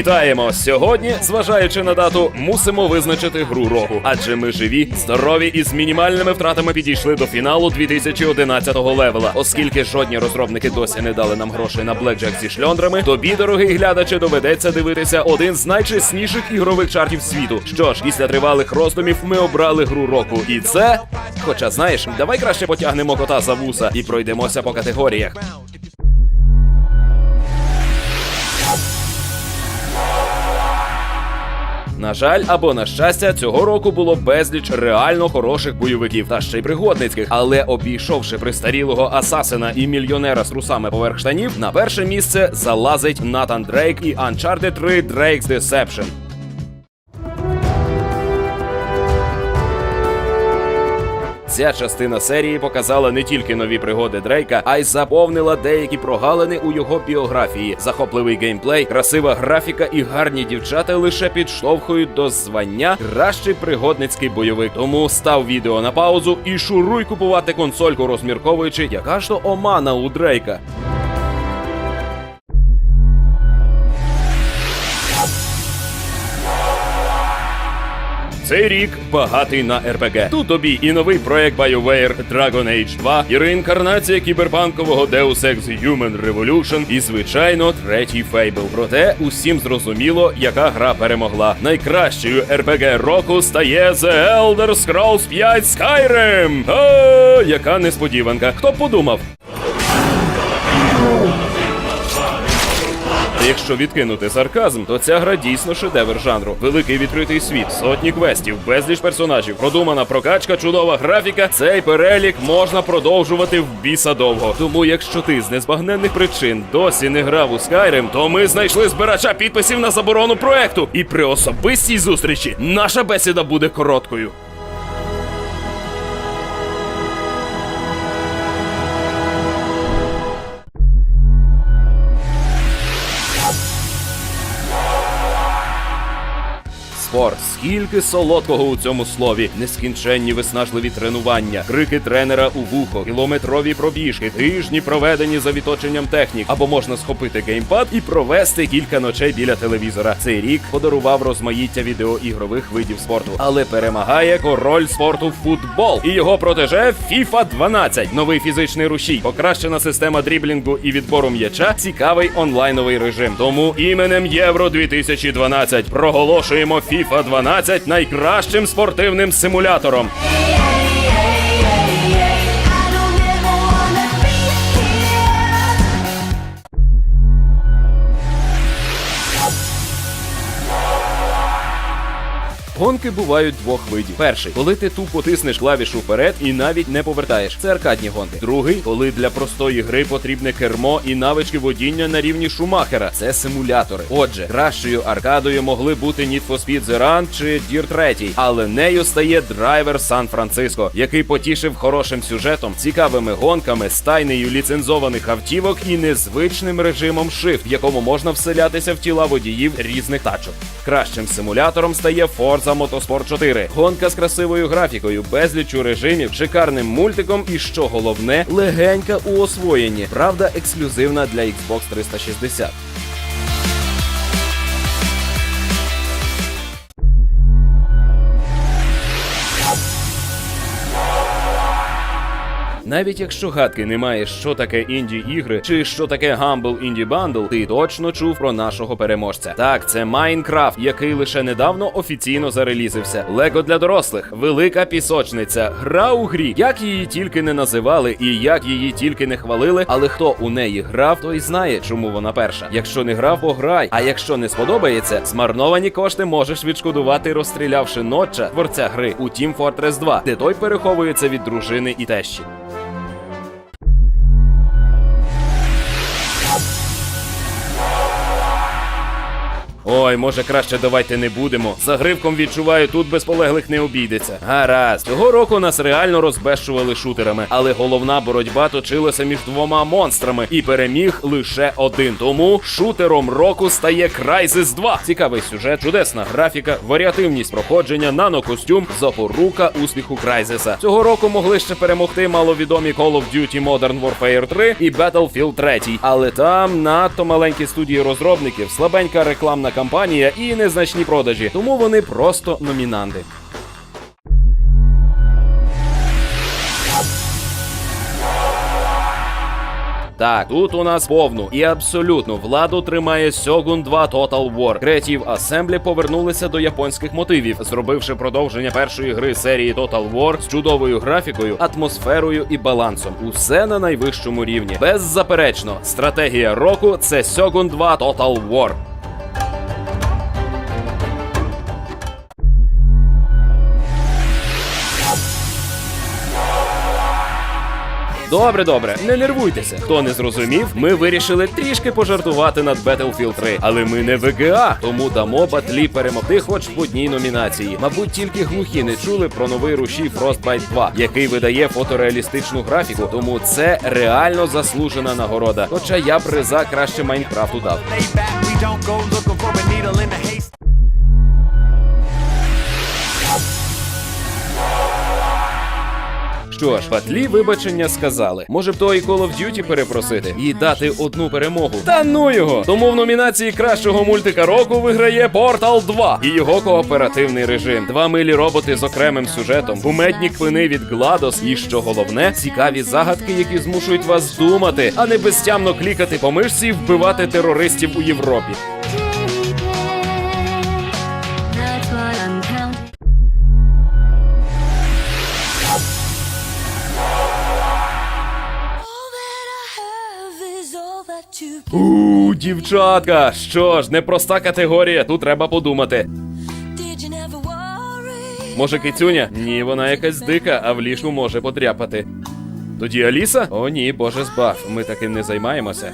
Вітаємо! Сьогодні, зважаючи на дату, мусимо визначити гру року. Адже ми живі, здорові і з мінімальними втратами підійшли до фіналу 2011 левела. Оскільки жодні розробники досі не дали нам грошей на блекджек зі шльондрами, тобі, дорогий глядаче, доведеться дивитися один з найчесніших ігрових чартів світу. Що ж, після тривалих роздумів ми обрали гру року. І це. Хоча знаєш, давай краще потягнемо кота за вуса і пройдемося по категоріях. На жаль, або на щастя, цього року було безліч реально хороших бойовиків та ще й пригодницьких. Але обійшовши пристарілого асасина і мільйонера з трусами поверх штанів, на перше місце залазить Натан Дрейк і Uncharted 3 Drake's Deception. Ця частина серії показала не тільки нові пригоди Дрейка, а й заповнила деякі прогалини у його біографії. Захопливий геймплей, красива графіка і гарні дівчата лише підштовхують до звання кращий пригодницький бойовик. Тому став відео на паузу і шуруй купувати консольку, розмірковуючи, яка ж то омана у Дрейка. Цей рік багатий на РПГ. Тут тобі і новий проект BioWare Dragon Age 2, і реінкарнація кіберпанкового Deus Ex Human Revolution, і звичайно третій Fable. Проте усім зрозуміло, яка гра перемогла. Найкращою РПГ року стає The Elder Scrolls 5 Skyrim. А, яка несподіванка. Хто подумав? Якщо відкинути сарказм, то ця гра дійсно шедевр жанру. Великий відкритий світ, сотні квестів, безліч персонажів, продумана прокачка, чудова графіка. Цей перелік можна продовжувати в біса довго. Тому, якщо ти з незбагненних причин досі не грав у Skyrim, то ми знайшли збирача підписів на заборону проекту. І при особистій зустрічі наша бесіда буде короткою. Спорт, скільки солодкого у цьому слові, нескінченні виснажливі тренування, крики тренера у вухо, кілометрові пробіжки, тижні проведені за відточенням технік, або можна схопити геймпад і провести кілька ночей біля телевізора. Цей рік подарував розмаїття відеоігрових видів спорту, але перемагає король спорту футбол. І його протеже FIFA 12. Новий фізичний рушій, покращена система дріблінгу і відбору м'яча, цікавий онлайновий режим. Тому іменем Євро 2012 проголошуємо FIFA 12 найкращим спортивним симулятором. Гонки бувають двох видів. Перший, коли ти тупо тиснеш клавішу вперед і навіть не повертаєш. Це аркадні гонки. Другий, коли для простої гри потрібне кермо і навички водіння на рівні Шумахера. Це симулятори. Отже, кращою аркадою могли бути Need for Speed The Run чи Dirt 3, але нею стає драйвер Сан-Франциско, який потішив хорошим сюжетом, цікавими гонками, стайнею ліцензованих автівок і незвичним режимом Shift, в якому можна вселятися в тіла водіїв різних тачок. Кращим симулятором стає Forza Motorsport 4. Гонка з красивою графікою, безлічу режимів, шикарним мультиком і, що головне, легенька у освоєнні. Правда, ексклюзивна для Xbox 360. Навіть якщо гадки не маєш, що таке інді ігри чи що таке Humble Indie Bundle, ти точно чув про нашого переможця. Так, це Майнкрафт, який лише недавно офіційно зарелізився. Лего для дорослих, велика пісочниця, гра у грі. Як її тільки не називали і як її тільки не хвалили, але хто у неї грав, той знає, чому вона перша. Якщо не грав, пограй. А якщо не сподобається, змарновані кошти можеш відшкодувати, розстрілявши ноча творця гри у Team Fortress 2, де той переховується від дружини і тещі. Ой, може краще давайте не будемо. За гривком відчуваю, тут без полеглих не обійдеться. Гаразд, цього року нас реально розбещували шутерами, але головна боротьба точилася між двома монстрами і переміг лише один. Тому шутером року стає Crysis 2. Цікавий сюжет, чудесна графіка, варіативність проходження, нанокостюм, запорука успіху Крайзеса. Цього року могли ще перемогти маловідомі Call of Duty Modern Warfare 3 і Battlefield 3. Але там надто маленькі студії розробників, слабенька рекламна кампанія кампанія і незначні продажі, тому вони просто номінанти. Так, тут у нас повну і абсолютну владу тримає Сьогун 2 Total War. Creative Assembly повернулися до японських мотивів, зробивши продовження першої гри серії Total War з чудовою графікою, атмосферою і балансом. Усе на найвищому рівні. Беззаперечно, стратегія року це Сьогун 2 Total War. Добре, добре, не нервуйтеся. Хто не зрозумів, ми вирішили трішки пожартувати над Battlefield 3. Але ми не ВГА, тому дамо батлі перемогти хоч в одній номінації. Мабуть, тільки глухі не чули про новий рушій Frostbite 2, який видає фотореалістичну графіку. Тому це реально заслужена нагорода. Хоча я приза краще Майнкрафту дав. Що ж, батлі вибачення сказали. Може б то і Call of Duty перепросити і дати одну перемогу. Та ну його! Тому в номінації кращого мультика року виграє Portal 2 і його кооперативний режим. Два милі роботи з окремим сюжетом, кумедні квини від GLaDOS і що головне, цікаві загадки, які змушують вас думати, а не безтямно клікати по мишці і вбивати терористів у Європі. У, дівчатка! Що ж, непроста категорія, тут треба подумати. Може, кицюня? Ні, вона якась дика, а в ліжку може подряпати. Тоді Аліса? О, ні, боже збав, ми таким не займаємося.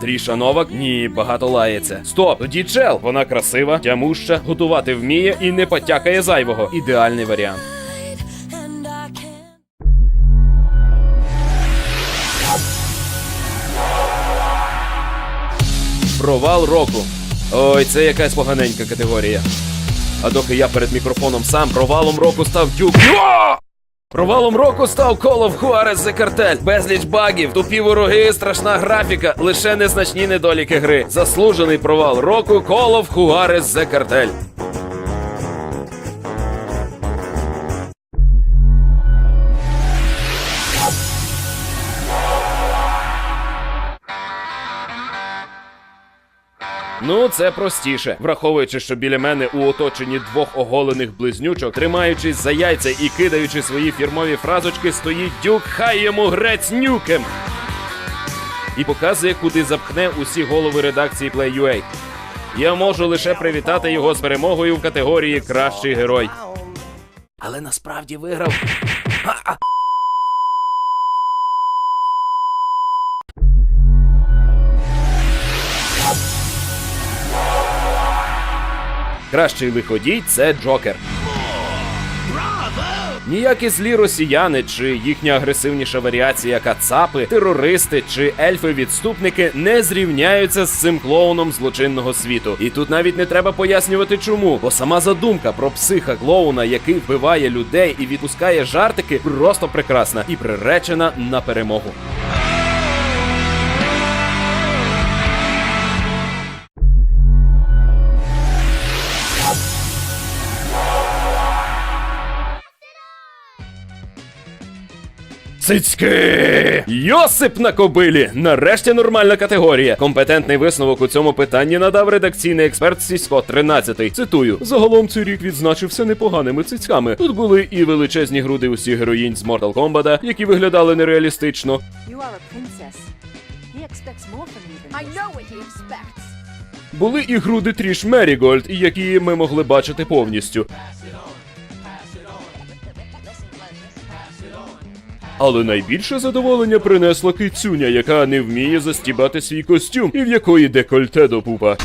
Тріша Новак? Ні, багато лається. Стоп, тоді чел. Вона красива, тямуща, готувати вміє і не потякає зайвого. Ідеальний варіант. Провал року. Ой, це якась поганенька категорія. А доки я перед мікрофоном сам провалом року став дюк. Провалом року став коло в Juarez The Cartel. Безліч багів, тупі вороги, страшна графіка, лише незначні недоліки гри. Заслужений провал року коло в Juarez The Cartel. Ну, це простіше, враховуючи, що біля мене у оточенні двох оголених близнючок, тримаючись за яйця і кидаючи свої фірмові фразочки, стоїть дюк, хай йому грець нюкем. І показує, куди запхне усі голови редакції Play.ua. Я можу лише привітати його з перемогою в категорії Кращий герой. Але насправді виграв. Кращий виходій це Джокер. Ніякі злі росіяни чи їхня агресивніша варіація кацапи, терористи чи ельфи-відступники не зрівняються з цим клоуном злочинного світу. І тут навіть не треба пояснювати чому, бо сама задумка про психа клоуна, який вбиває людей і відпускає жартики, просто прекрасна і приречена на перемогу. Цицьки! Йосип на кобилі! Нарешті нормальна категорія. Компетентний висновок у цьому питанні надав редакційний експерт Сісько 13. Цитую: загалом цей рік відзначився непоганими цицьками. Тут були і величезні груди усіх героїнь з Mortal Kombat, які виглядали нереалістично. You are a princess. He expects more from you than I know what he expects. Були і груди Тріш Мерігольд, які ми могли бачити повністю. Але найбільше задоволення принесла кицюня, яка не вміє застібати свій костюм, і в якої декольте до пупа.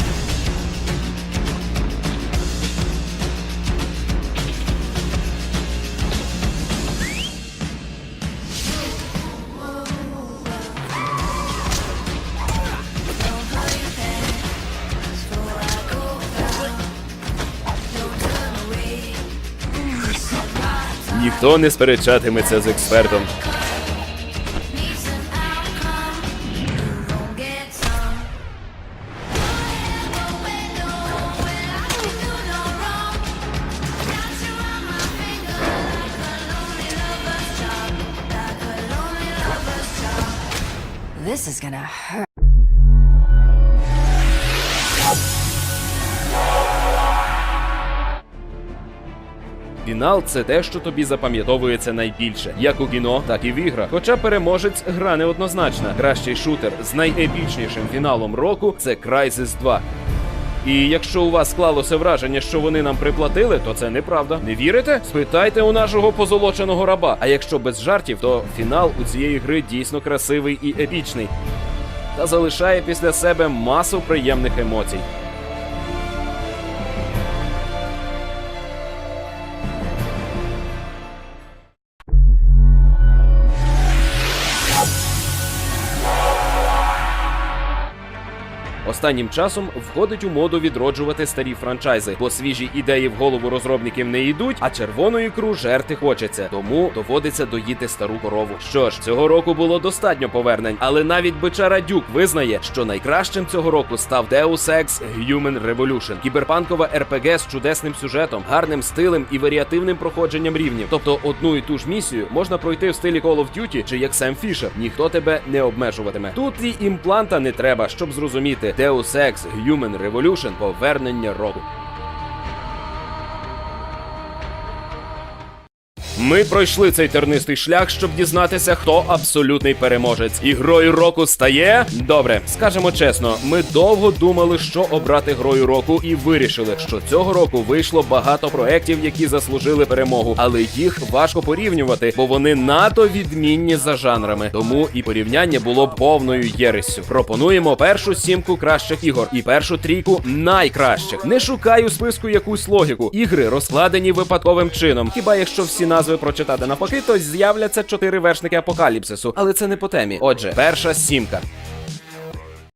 Ніхто не сперечатиметься з експертом. Фінал це те, що тобі запам'ятовується найбільше, як у кіно, так і в іграх. Хоча переможець гра неоднозначна. Кращий шутер з найепічнішим фіналом року це Crysis 2. І якщо у вас склалося враження, що вони нам приплатили, то це неправда. Не вірите? Спитайте у нашого позолоченого раба. А якщо без жартів, то фінал у цієї гри дійсно красивий і епічний. Та залишає після себе масу приємних емоцій. Останнім часом входить у моду відроджувати старі франчайзи, бо свіжі ідеї в голову розробників не йдуть, а червону ікру жерти хочеться. Тому доводиться доїти стару корову. Що ж, цього року було достатньо повернень, але навіть бичара Дюк визнає, що найкращим цього року став Deus Ex Human Revolution. кіберпанкова РПГ з чудесним сюжетом, гарним стилем і варіативним проходженням рівнів. Тобто одну і ту ж місію можна пройти в стилі Call of Duty чи як Сем Фішер. Ніхто тебе не обмежуватиме. Тут і імпланта не треба, щоб зрозуміти Deus Ex Human Revolution повернення року. Ми пройшли цей тернистий шлях, щоб дізнатися, хто абсолютний переможець. І грою року стає. Добре, скажемо чесно, ми довго думали, що обрати грою року, і вирішили, що цього року вийшло багато проєктів, які заслужили перемогу, але їх важко порівнювати, бо вони надто відмінні за жанрами. Тому і порівняння було повною єресю. Пропонуємо першу сімку кращих ігор і першу трійку найкращих. Не шукаю списку якусь логіку. Ігри розкладені випадковим чином. Хіба якщо всі назви прочитати навпаки, то з'являться чотири вершники апокаліпсису. Але це не по темі. Отже, перша сімка.